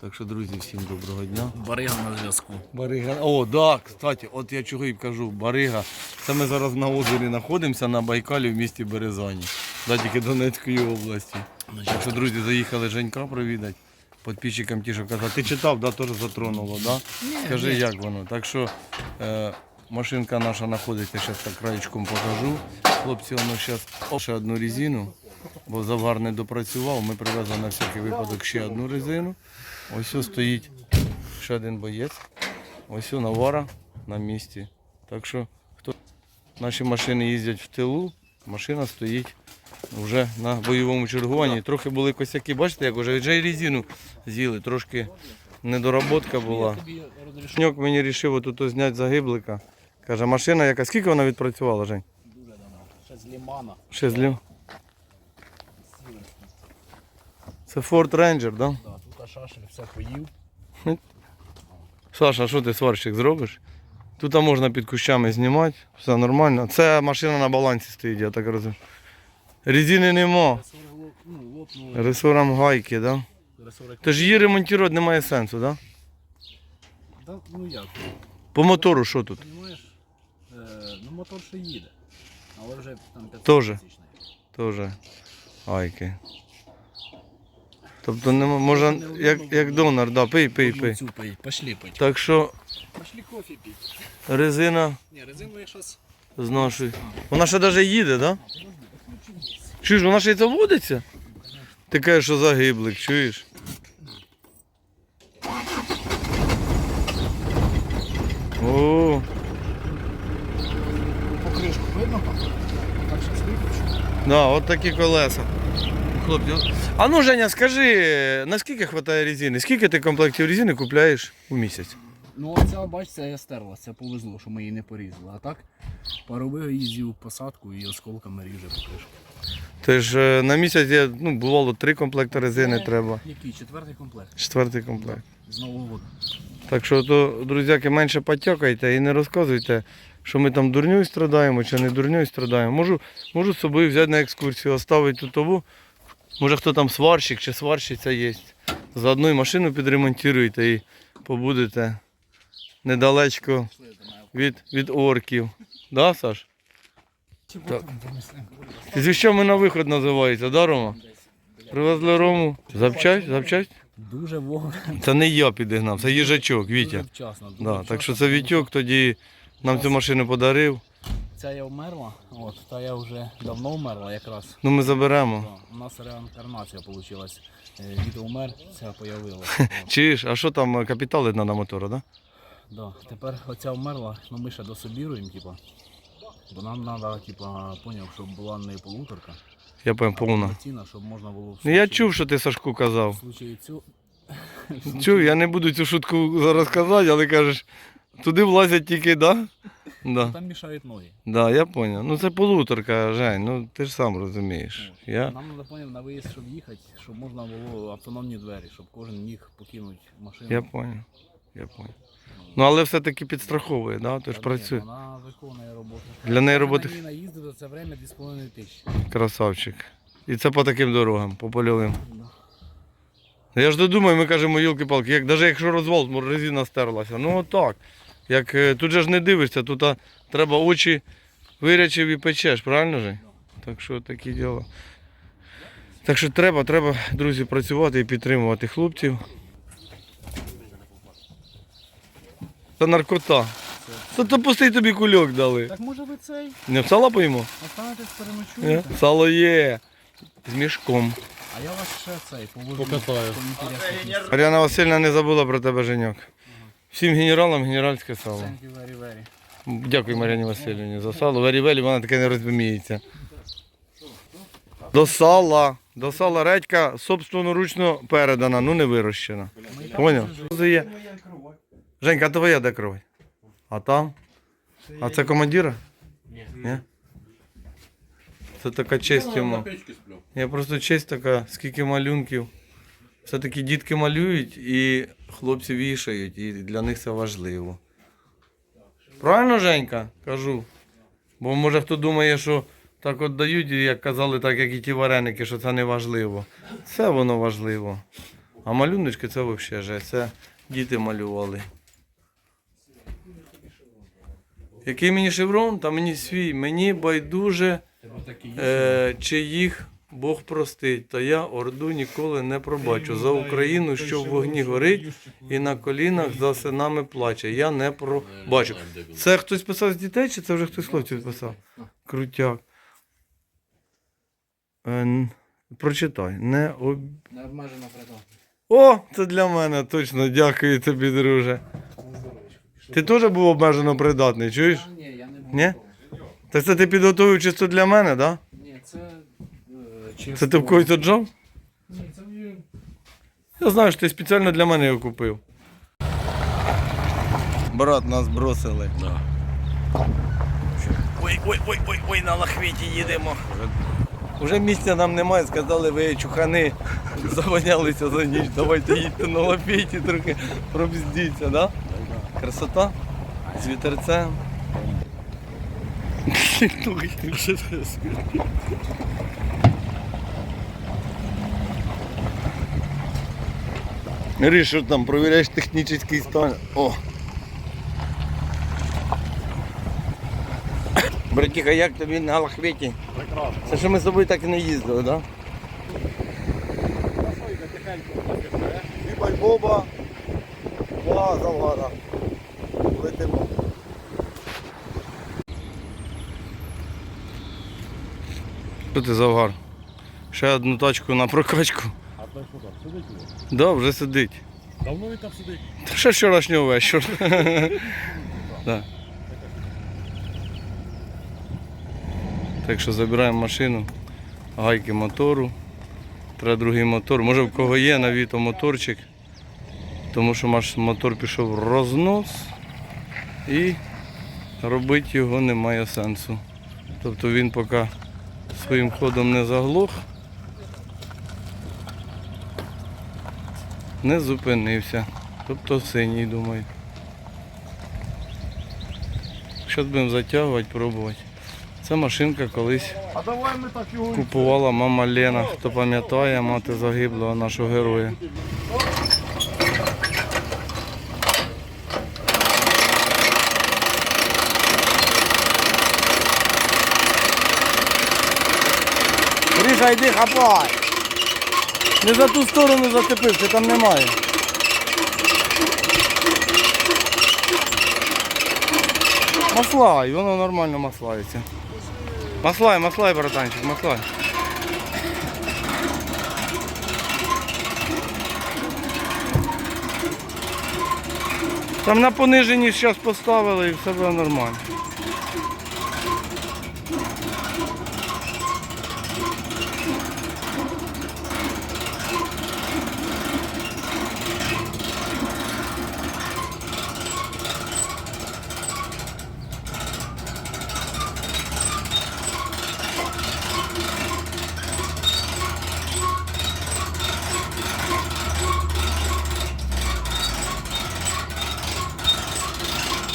Так що, друзі, всім доброго дня. Барига на зв'язку. Барига. О, да, кстати, от я чого і кажу, Барига. Це ми зараз на озері знаходимося на Байкалі в місті Березані. Да, тільки Донецької області. Так що, друзі, заїхали Женька провідати. Підписчикам ті, що казав. Ти читав, да, теж затронуло, да? Скажи, як воно. Так що е, машинка наша знаходиться, зараз так краєчком покажу. Хлопці, воно зараз ще одну резину, бо завар не допрацював. Ми привезли на всякий випадок ще одну резину. Ось стоїть ще один боєць. Ось навара на місці. Так що хто наші машини їздять в тилу, машина стоїть вже на бойовому чергуванні. Трохи були косяки, бачите, як вже вже і резину з'їли, трошки недоработка була. Шньок мені вирішив отут зняти загиблика. Каже, машина яка, скільки вона відпрацювала, Жень? дуже давно. Ще з лімана. Ще з злів. Це Ford Ranger, так? Да? Шашель все поїв. Саша, що ти сварщик зробиш? Тут можна під кущами знімати, все нормально. Це машина на балансі стоїть, я так розумію. Резини нема. Ресорам гайки, да? Тож її ремонтувати немає сенсу, да? Да, ну як, По мотору що тут? Е, ну мотор ще їде. Але вже там 500 Тоже. тисячний. Теж гайки. Тобто нема, може, як, як донор, да, пий, пий, пий. Цю пий, пошли пить. Так що Пошли кофе пить. резина Ні, резину я щас... з нашої. Вона ще навіть їде? Да? Чуєш, вона ще й заводиться? Ти кажеш, що загиблик, чуєш? О, Покришку видно там? Так щас виключу. да, от такі колеса. Хлопці, а ну Женя, скажи, наскільки вистачає резини? Скільки ти комплектів резини купляєш у місяць? Ну а ця, бачите, я стерла, це повезло, що ми її не порізали. А так, поробив їздив посадку і осколками ріже покришку. Ти ж е, на місяць є, ну, бувало три комплекти резини треба. Який? Четвертий комплект. Четвертий комплект. З Нового року. Так що, то, друзяки, менше потякайте і не розказуйте, що ми там дурньою страдаємо чи не дурньою страдаємо. Можу, можу з собою взяти на екскурсію, оставити тут того. Може хто там сварщик чи сварщиця є. Заодно і машину підремонтуєте і побудете недалечко від, від орків. Да, Саш? Так. Ти що ми на виход називається, да, Рома? Привезли Рому. Запчасть, запчасть? Дуже вовремя. Це не я підігнав, це їжачок, Вітя. Да, так що це Вітьок тоді нам цю машину подарив. Ця я вмерла, от, та я вже давно вмерла якраз. Ну ми заберемо. Да, У нас реінкарнація вийшла. Дід умер, ця появилася. Чуєш, а що там е, капітали на мотора, да? Да. Тепер оця вмерла, ну ми ще дособіруємо, типа. Бо нам треба, типа, поняв, щоб була не полуторка, Я пам'ятаю, повна. повноцінна, щоб можна було в Ну я чув, що ти Сашку в казав. случаї цю... Чув, я не буду цю шутку зараз казати, але кажеш, туди влазять тільки, да? Да. Там мішають ноги. Да, я зрозумів. Ну це полуторка, Жень, ну ти ж сам розумієш. Я... Нам треба поняв на виїзд, щоб їхати, щоб можна було автономні двері, щоб кожен міг покинути машину. Я зрозумів. Я понял. Ну але все-таки підстраховує, да? ти ж працює. Вона виконує роботу. Для неї роботи на ній за це время 2,5 тисячі. красавчик. І це по таким дорогам, по польовим. Я ж додумаю, ми кажемо, йолки-палки, як, навіть якщо розвал, резина стерлася. Ну отак. Як, е, тут же ж не дивишся, тут а, треба очі вирячив і печеш, правильно же? Так що такі діла. Так що треба, треба, друзі, працювати і підтримувати хлопців. Це наркота. Та то пустий тобі кульок дали. Так може ви цей? Не в сало поїмо? Останетесь переночуєте? Сало є. З мішком. А я вас ще цей повожу. Покатаю. по. Мар'яна Васильівна не забула про тебе, Женьок. Всім генералам генеральське сало. Дякую Мар'яні Васильівні за сало. Вері-велі, вона таке не розуміється. До сала. До сала редька собственноручно передана, ну не вирощена. Поняв? Женька, а твоя де кров? А там? А це командира? Ні. Це така честь йому. Я просто честь така, скільки малюнків. Все-таки дітки малюють і хлопці вішають, і для них це важливо. Правильно, Женька? Кажу. Бо може хто думає, що так от дають, і як казали, так як і ті вареники, що це не важливо. Це воно важливо. А малюночки це взагалі же. Це діти малювали. Який мені шеврон, та мені свій. Мені байдуже, е, чи їх Бог простить. Та я орду ніколи не пробачу. За Україну, що в вогні горить, і на колінах за синами плаче. Я не пробачу. Це хтось писав з дітей, чи це вже хтось хлопців писав? Крутяк. Е, прочитай. Не об... Не придатність. О, це для мене точно. Дякую тобі, друже. Ти теж був обмежено придатний, чуєш? Ні, я не був. Ні? Так це ти підготовив чисто для мене, так? Да? Ні, це ти в когось оджав? Ні, це мені Я знаю, що ти спеціально для мене його купив. Брат, нас бросили. Да. Ой, ой, ой, ой, ой, на лахвіті їдемо. Уже місця нам немає, сказали, ви чухани завонялися за ніч. Давайте їдьте на лафеті трохи пробздіться, да? Красота? З вітерцем. Ріш, що там, провіряєш технічний стан. О! Братіха, як тобі на лахветі? прекрасно. Це що ми з тобою так і не їздили, так? Бібай Боба, два Завгара. Летимо. Що ти Завгар? Ще одну тачку на прокачку. А той що там, сидить? Да, вже сидить. Давно він там сидить? Та ще вчорашнього вечора. да. Так що забираємо машину, гайки мотору. Треба другий мотор. Може в кого є на віто моторчик. Тому що наш мотор пішов в рознос і робити його немає сенсу. Тобто він поки своїм ходом не заглох, не зупинився. Тобто синій, думаю. Зараз будемо затягувати, пробувати. Це машинка колись купувала мама Лена. Хто пам'ятає, мати загиблого нашого героя. Ріша, йди хапай! Не за ту сторону зацепився, там немає. Маслай, воно нормально маслається. Маслай, маслай, братанчик, маслай. Там на пониженні зараз поставили і все буде нормально.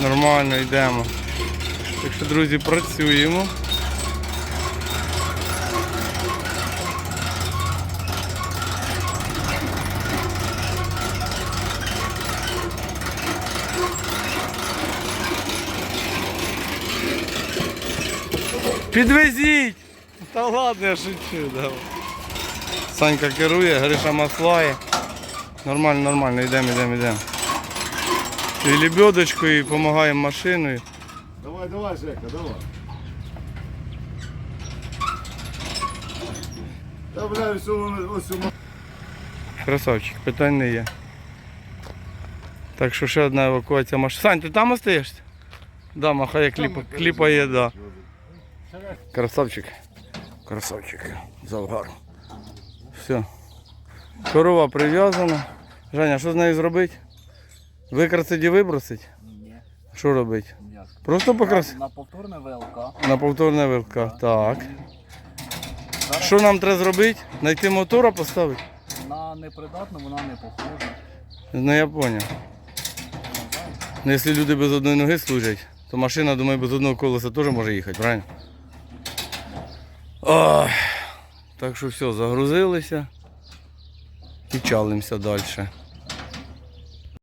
Нормально йдемо. Так що, друзі, працюємо. Підвезіть! Та ладно, я шучу, давай. Санька керує, Гриша маслає. Нормально, нормально, йдемо, йдемо, йдемо. І лебедочкою, і допомагаємо машиною. Давай, давай, Жека, давай. Та бля, все ось у Красавчик, питань не є. Так що ще одна евакуація машин. Сань, ти там остаєшся? Да, махає кліпа, кліпа є, да. Красавчик. Красавчик. Завгар. Все. Корова прив'язана. Женя, що з нею зробити? Викрасить і вибросить? Ні. Що робити? Як? Просто покрасити? На повторне ВЛК. На повторне вилка. Так. Що нам треба зробити? Знайти мотора поставити? На непридатну вона не похожа. Ну я зрозумів. Ну, якщо люди без одної ноги служать, то машина, думаю, без одного колеса теж може їхати, правильно? Ох, так що все, загрузилися. і чалимося далі.